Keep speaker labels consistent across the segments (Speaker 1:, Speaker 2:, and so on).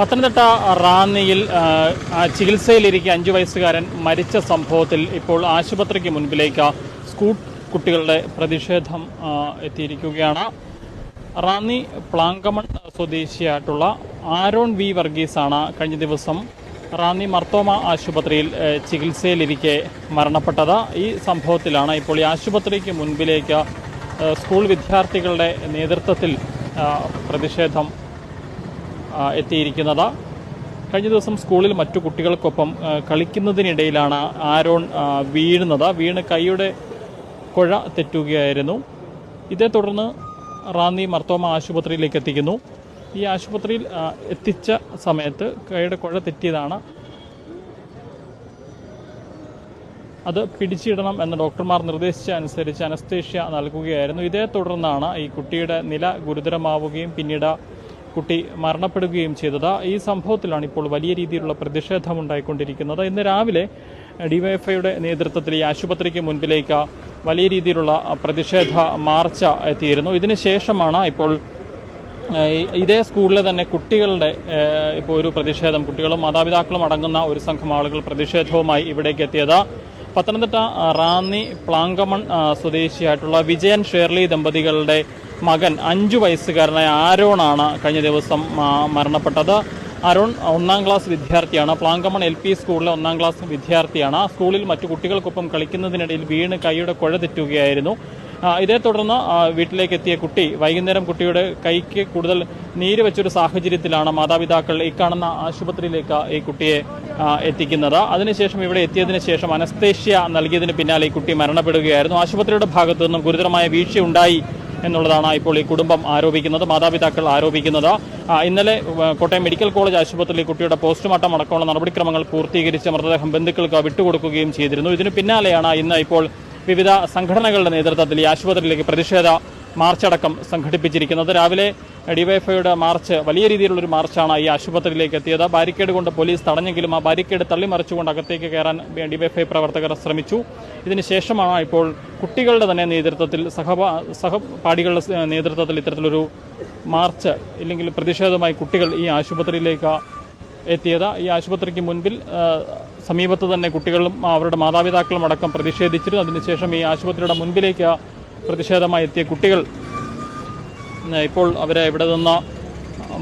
Speaker 1: പത്തനംതിട്ട റാന്നിയിൽ ചികിത്സയിലിരിക്കെ അഞ്ചു വയസ്സുകാരൻ മരിച്ച സംഭവത്തിൽ ഇപ്പോൾ ആശുപത്രിക്ക് മുൻപിലേക്ക് സ്കൂൾ കുട്ടികളുടെ പ്രതിഷേധം എത്തിയിരിക്കുകയാണ്. റാന്നി പ്ലാങ്കമൺ സ്വദേശിയായിട്ടുള്ള ആരോൺ വി വർഗീസാണ് കഴിഞ്ഞ ദിവസം റാന്നി മർത്തോമ ആശുപത്രിയിൽ ചികിത്സയിലിരിക്കെ മരണപ്പെട്ടത്. ഈ സംഭവത്തിലാണ് ഇപ്പോൾ ഈ ആശുപത്രിക്ക് മുൻപിലേക്ക് സ്കൂൾ വിദ്യാർത്ഥികളുടെ നേതൃത്വത്തിൽ പ്രതിഷേധം എത്തിയിരിക്കുന്നത്. കഴിഞ്ഞ ദിവസം സ്കൂളിൽ മറ്റു കുട്ടികൾക്കൊപ്പം കളിക്കുന്നതിനിടയിലാണ് ആരോൺ വീഴുന്നത്. വീണ് കൈയുടെ കുഴ തെറ്റുകയായിരുന്നു. ഇതേ തുടർന്ന് റാന്നി മർത്തോമ ആശുപത്രിയിലേക്ക് എത്തിക്കുന്നു. ഈ ആശുപത്രിയിൽ എത്തിച്ച സമയത്ത് കൈയുടെ കുഴ തെറ്റിയതാണ്. അത് പിടിച്ചിടണം എന്ന് ഡോക്ടർമാർ നിർദ്ദേശിച്ച അനുസരിച്ച് അനസ്തേഷ്യ നൽകുകയായിരുന്നു. ഇതേ തുടർന്നാണ് ഈ കുട്ടിയുടെ നില ഗുരുതരമാവുകയും പിന്നീട് കുട്ടി മരണപ്പെടുകയും ചെയ്തത്. ഈ സംഭവത്തിലാണ് ഇപ്പോൾ വലിയ രീതിയിലുള്ള പ്രതിഷേധം ഉണ്ടായിക്കൊണ്ടിരിക്കുന്നത് ഇന്ന് രാവിലെ ഡിവൈഎഫ്ഐയുടെ നേതൃത്വത്തിൽ ഈ ആശുപത്രിക്ക് മുൻപിലേക്ക് വലിയ രീതിയിലുള്ള പ്രതിഷേധ മാർച്ച എത്തിയിരുന്നു. ഇതിനുശേഷമാണ് ഇപ്പോൾ ഇതേ സ്കൂളിലെ തന്നെ കുട്ടികളുടെ ഇപ്പോൾ ഒരു പ്രതിഷേധം. കുട്ടികളും മാതാപിതാക്കളും അടങ്ങുന്ന ഒരു സംഘം ആളുകൾ പ്രതിഷേധവുമായി ഇവിടേക്ക് എത്തിയത്. പത്തനംതിട്ട റാന്നി പ്ലാങ്കമൺ സ്വദേശിയായിട്ടുള്ള വിജയൻ ഷേർലി ദമ്പതികളുടെ മകൻ അഞ്ചു വയസ്സുകാരനായ ആരോണാണ് കഴിഞ്ഞ ദിവസം മരണപ്പെട്ടത്. അരുൺ ഒന്നാം ക്ലാസ് വിദ്യാർത്ഥിയാണ്. പ്ലാങ്കമൺ എൽ പി സ്കൂളിലെ ഒന്നാം ക്ലാസ് വിദ്യാർത്ഥിയാണ്. സ്കൂളിൽ മറ്റു കുട്ടികൾക്കൊപ്പം കളിക്കുന്നതിനിടയിൽ വീണ് കൈയുടെ കുഴ തെറ്റുകയായിരുന്നു. ഇതേ തുടർന്ന് വീട്ടിലേക്ക് എത്തിയ കുട്ടി വൈകുന്നേരം കുട്ടിയുടെ കൈക്ക് കൂടുതൽ നീര് വെച്ചൊരു സാഹചര്യത്തിലാണ് മാതാപിതാക്കൾ ഈ കാണുന്ന ആശുപത്രിയിലേക്ക് ഈ കുട്ടിയെ എത്തിക്കുന്നത്. അതിനുശേഷം ഇവിടെ എത്തിയതിന് ശേഷം അനസ്തേഷ്യ നൽകിയതിന് പിന്നാലെ ഈ കുട്ടി മരണപ്പെടുകയായിരുന്നു. ആശുപത്രിയുടെ ഭാഗത്തു നിന്നും ഗുരുതരമായ വീഴ്ച ഉണ്ടായി എന്നുള്ളതാണ് ഇപ്പോൾ ഈ കുടുംബം ആരോപിക്കുന്നത് മാതാപിതാക്കൾ ആരോപിക്കുന്നത്. ഇന്നലെ കോട്ടയം മെഡിക്കൽ കോളേജ് ആശുപത്രിയിൽ കുട്ടിയുടെ പോസ്റ്റ്മോർട്ടം അടക്കമുള്ള നടപടിക്രമങ്ങൾ പൂർത്തീകരിച്ച് മൃതദേഹം ബന്ധുക്കൾക്ക് വിട്ടുകൊടുക്കുകയും ചെയ്തിരുന്നു. ഇതിനു പിന്നാലെയാണ് ഇന്ന് ഇപ്പോൾ വിവിധ സംഘടനകളുടെ നേതൃത്വത്തിൽ ഈ ആശുപത്രിയിലേക്ക് പ്രതിഷേധ മാർച്ചടക്കം സംഘടിപ്പിച്ചിരിക്കുന്നത്. രാവിലെ ഡിവൈഎഫ്ഐയുടെ മാർച്ച് വലിയ രീതിയിലുള്ള ഒരു മാർച്ചാണ് ഈ ആശുപത്രിയിലേക്ക് എത്തിയത്. ബാരിക്കേഡ് കൊണ്ട് പോലീസ് തടഞ്ഞെങ്കിലും ആ ബാരിക്കേഡ് തള്ളിമറിച്ചുകൊണ്ട് അകത്തേക്ക് കയറാൻ ഡിവൈഎഫ്ഐ പ്രവർത്തകർ ശ്രമിച്ചു. ഇതിനുശേഷമാണ് ഇപ്പോൾ കുട്ടികളുടെ തന്നെ നേതൃത്വത്തിൽ സഹപാ സഹപാഠികളുടെ നേതൃത്വത്തിൽ ഇത്തരത്തിലൊരു മാർച്ച് ഇല്ലെങ്കിൽ പ്രതിഷേധമായി കുട്ടികൾ ഈ ആശുപത്രിയിലേക്ക് എത്തിയത്. ഈ ആശുപത്രിക്ക് മുൻപിൽ സമീപത്ത് തന്നെ കുട്ടികളും അവരുടെ മാതാപിതാക്കളും അടക്കം പ്രതിഷേധിച്ചിരുന്നു. അതിനുശേഷം ഈ ആശുപത്രിയുടെ മുൻപിലേക്ക് പ്രതിഷേധമായി എത്തിയ കുട്ടികൾ ഇപ്പോൾ അവരെ ഇവിടെ നിന്ന്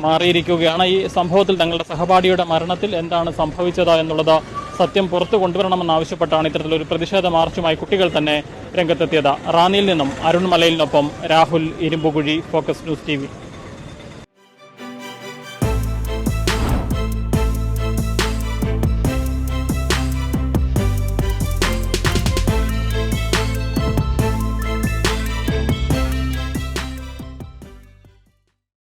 Speaker 1: മാറിയിരിക്കുകയാണ്. ഈ സംഭവത്തിൽ തങ്ങളുടെ സഹപാഠിയുടെ മരണത്തിൽ എന്താണ് സംഭവിച്ചത് എന്നുള്ളത് സത്യം പുറത്തു കൊണ്ടുവരണമെന്നാവശ്യപ്പെട്ടാണ് ഇത്തരത്തിലൊരു പ്രതിഷേധ മാർച്ചുമായി കുട്ടികൾ തന്നെ രംഗത്തെത്തിയത്. റാന്നിയിൽ നിന്നും Arun മലയിലിനൊപ്പം Rahul Irumpukuzhi focus news T